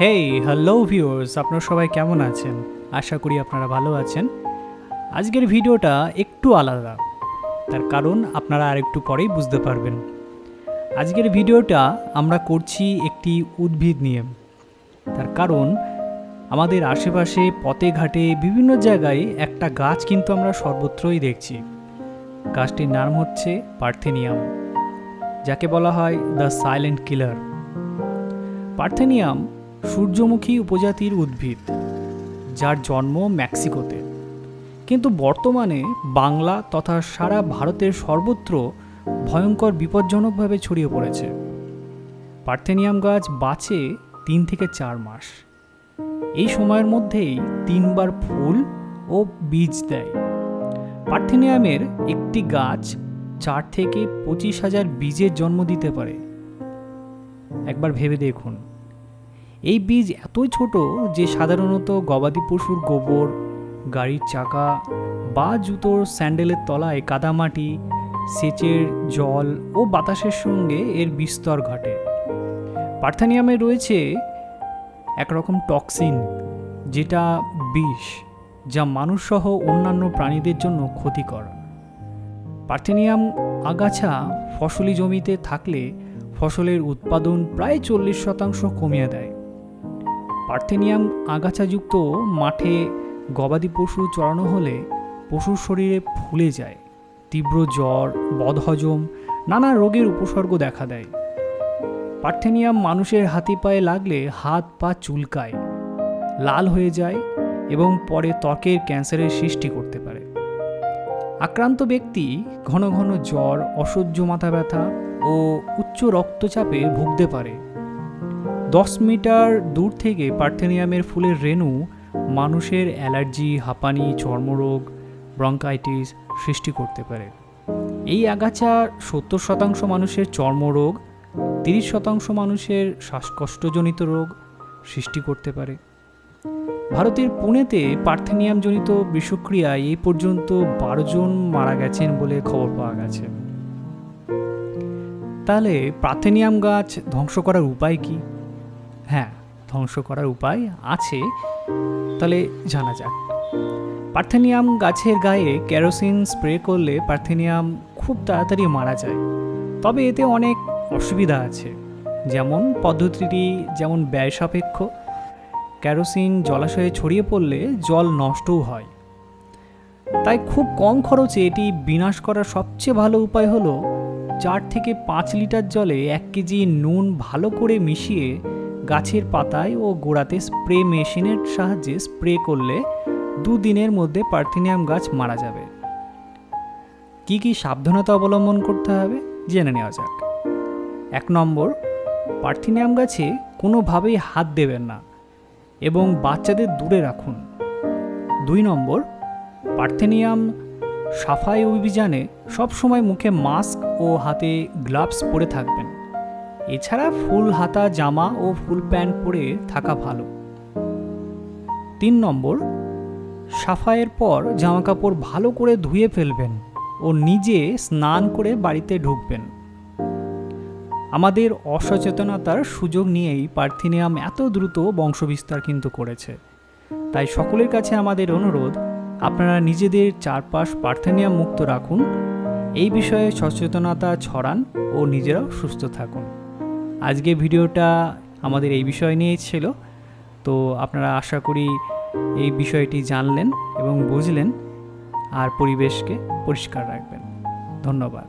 Hey hello viewers আপনারা সবাই কেমন আছেন? আশা করি আপনারা ভালো আছেন। আজকের ভিডিওটা একটু আলাদা, তার কারণ আপনারা আরেকটু পরেই বুঝতে পারবেন। আজকের ভিডিওটা আমরা করছি একটি উদ্ভিদ নিয়ে, তার কারণ আমাদের আশেপাশে, পথে ঘাটে, বিভিন্ন জায়গায় একটা গাছ কিন্তু আমরা সর্বত্রই দেখছি। গাছটির নাম হচ্ছে পার্থেনিয়াম, যাকে বলা হয় দ্য সাইলেন্ট কিলার। পার্থেনিয়াম সূর্যমুখী উপজাতির উদ্ভিদ, যার জন্ম মেক্সিকোতে। কিন্তু বর্তমানে বাংলা তথা সারা ভারতের সর্বত্র ভয়ঙ্কর বিপজ্জনকভাবে ছড়িয়ে পড়েছে। পার্থেনিয়াম গাছ বাঁচে তিন থেকে চার মাস। এই সময়ের মধ্যেই তিনবার ফুল ও বীজ দেয়। পার্থেনিয়ামের একটি গাছ চার থেকে পঁচিশ হাজার বীজের জন্ম দিতে পারে। একবার ভেবে দেখুন। এই বীজ এতই ছোট যে সাধারণত গবাদি পশুর গোবর, গাড়ির চাকা বা জুতোর স্যান্ডেলের তলায় কাদামাটি সেচের জল ও বাতাসের সঙ্গে এর বিস্তর ঘটে। পার্থানিয়ামে রয়েছে একরকম টক্সিন, যেটা বিষ, যা মানুষসহ অন্যান্য প্রাণীদের জন্য ক্ষতিকর। পার্থেনিয়াম আগাছা ফসলি জমিতে থাকলে ফসলের উৎপাদন প্রায় চল্লিশ শতাংশ কমিয়ে দেয়। পার্থেনিয়াম আগাছাযুক্ত মাঠে গবাদি পশু চড়ানো হলে পশুর শরীরে ফুলে যায়, তীব্র জ্বর, বদহজম, নানা রোগের উপসর্গ দেখা দেয়। পার্থেনিয়াম মানুষের হাতে পায়ে লাগলে হাত পা চুলকায়, লাল হয়ে যায় এবং পরে ত্বকের ক্যান্সারের সৃষ্টি করতে পারে। আক্রান্ত ব্যক্তি ঘন ঘন জ্বর, অসহ্য মাথা ব্যথা ও উচ্চ রক্তচাপে ভুগতে পারে। দশ মিটার দূর থেকে পার্থেনিয়ামের ফুলের রেণু মানুষের অ্যালার্জি, হাঁপানি, চর্মরোগ, ব্রঙ্কাইটিস সৃষ্টি করতে পারে। এই আগাছা সত্তর শতাংশ মানুষের চর্মরোগ, তিরিশ শতাংশ মানুষের শ্বাসকষ্টজনিত রোগ সৃষ্টি করতে পারে। ভারতের পুনেতে পার্থেনিয়ামজনিত বিষক্রিয়ায় এই পর্যন্ত বারো জন মারা গেছেন বলে খবর পাওয়া গেছে। তাহলে পার্থেনিয়াম গাছ ধ্বংস করার উপায় কি? হ্যাঁ ধ্বংস করার উপায় আছে, তাহলে জানা যাক। পার্থেনিয়াম গাছের গায়ে কেরোসিন স্প্রে করলে পার্থেনিয়াম খুব তাড়াতাড়ি মারা যায়। তবে এতে অনেক অসুবিধা আছে। যেমন পদ্ধতিটি যেমন ব্যয় সাপেক্ষ, কেরোসিন জলাশয়ে ছড়িয়ে পড়লে জল নষ্টও হয়। তাই খুব কম খরচে এটি বিনাশ করার সবচেয়ে ভালো উপায় হলো, চার থেকে পাঁচ লিটার জলে এক কেজি নুন ভালো করে মিশিয়ে গাছের পাতায় ও গোড়াতে স্প্রে মেশিনের সাহায্যে স্প্রে করলে দুদিনের মধ্যে পার্থেনিয়াম গাছ মারা যাবে। কি কি সাবধানতা অবলম্বন করতে হবে জেনে নেওয়া যাক। এক নম্বর, পার্থেনিয়াম গাছে কোনোভাবেই হাত দেবেন না এবং বাচ্চাদের দূরে রাখুন। দুই নম্বর, পার্থেনিয়াম সাফাই অভিযানে সবসময় মুখে মাস্ক ও হাতে গ্লাভস পরে থাকবেন। এছাড়া ফুল হাতা, জামা ও ফুল প্যান্ট পরে থাকা ভালো। তিন নম্বর, সাফাইয়ের পর জামাকাপড় ভালো করে ধুয়ে ফেলবেন ও নিজে স্নান করে বাড়িতে ঢুকবেন। আমাদের অসচেতনতার সুযোগ নিয়েই পার্থিনিয়াম এত দ্রুত বংশবিস্তার কিন্তু করেছে। তাই সকলের কাছে আমাদের অনুরোধ, আপনারা নিজেদের চারপাশ পার্থেনিয়াম মুক্ত রাখুন। এই বিষয়ে সচেতনতা ছড়ান ও নিজেরাও সুস্থ থাকুন। আজকে ভিডিওটা আমাদের এই বিষয় নিয়েই ছিল। তো আপনারা আশা করি এই বিষয়টি জানলেন এবং বুঝলেন আর পরিবেশকে পরিষ্কার রাখবেন। ধন্যবাদ।